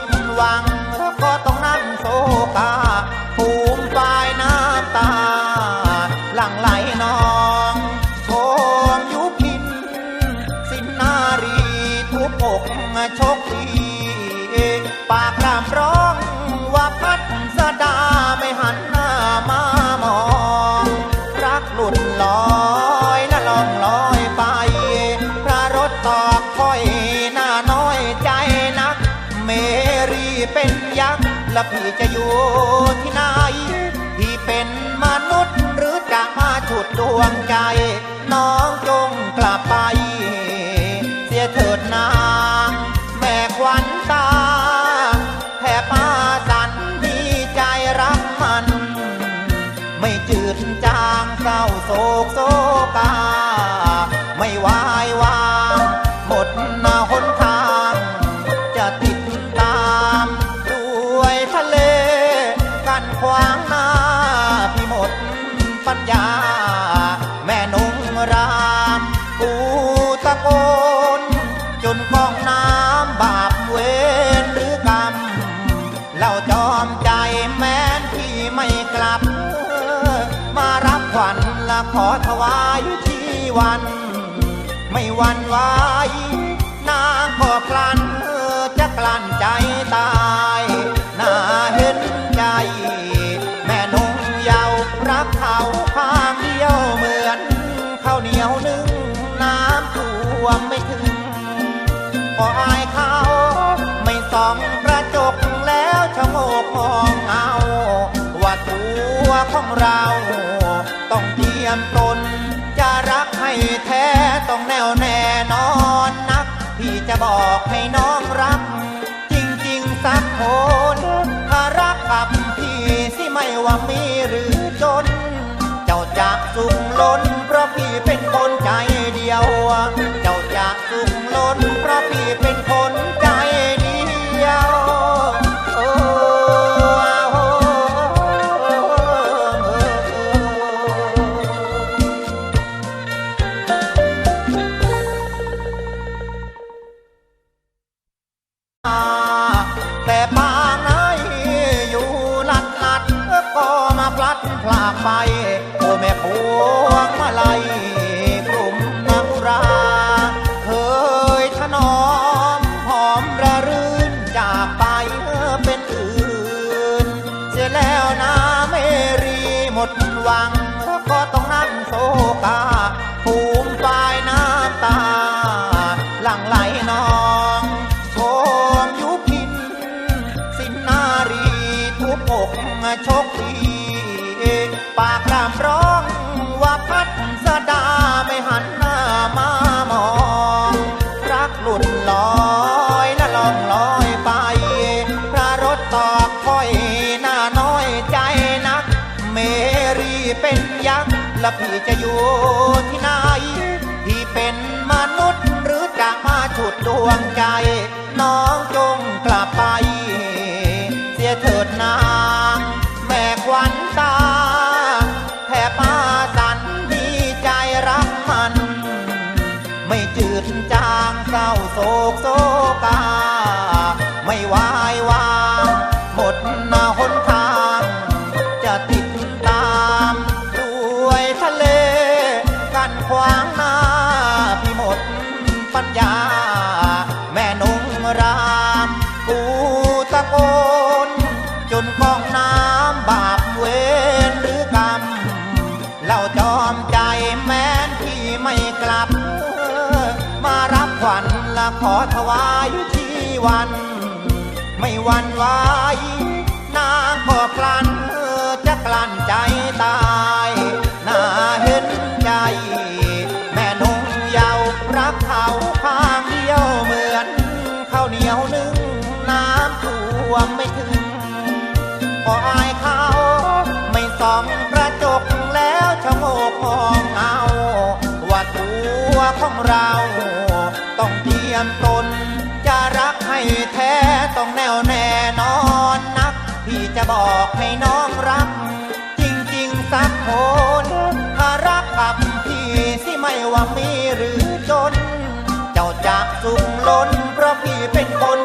ดหวังก็ต้องนั่งโซฟาภูมิปายน้ำตา หลั่งไหลนองโชมยุพิน สินนารีทุบอกชกที ยักษ์และพี่จะอยู่ที่ไหน พี่เป็นมนุษย์หรือจะมาฉุดดวงใจ น้องจงกลับไป เสียเถิดนางแม่ควันตาแทบมาสันดีใจรักมัน ไม่จืดจางเศร้าโศกโศกา ไม่วายวาง กันขวางหน้าพี่หมดปัญญา แม่นงรามกูตะโกน จนกองน้ำบาปเวรหรือกรรมเราจอมใจแม้นที่ไม่กลับ มารับขวัญและขอถวายที่วัน ไม่วันไหว จะบอกให้น้องรักจริงๆสักคนถ้ารักกับพี่สิไม่ว่ามีหรือจน เจ้าจากสุข แต่ปางไหนอยู่ลัดลัดก็มาพลัดพลากไป โอ้แม่พวงมาลัยกลุ่มนักรา เคยถนอมหอมระรื่นจากไปเป็นอื่น เสียแล้วนะเมรีหมดหวัง ก็ต้องนั่งโศกาภูมิปลายน้ำตาหลั่งไหลนอง เป็นยักษ์และพี่จะอยู่ที่ไหน พี่เป็นมนุษย์หรือจะมาฉุดดวงใจ น้องจงกลับไป เสียเถิดนางแม่ควันตาแทบมาสันดีใจรักมัน ไม่จืดจางเศร้าโศกโศกา วัญและขอถวายที่วัน ไม่วันไหวนางก็กลั้นจะกลั้นใจตา ยมตน จะรักให้แท้ต้องแน่วแน่นอนนัก พี่จะบอกให้น้องรัก จริงๆสักคนถ้ารักกับพี่สิไม่ว่ามีหรือจน เจ้าจากสุขล้นเพราะพี่เป็นคน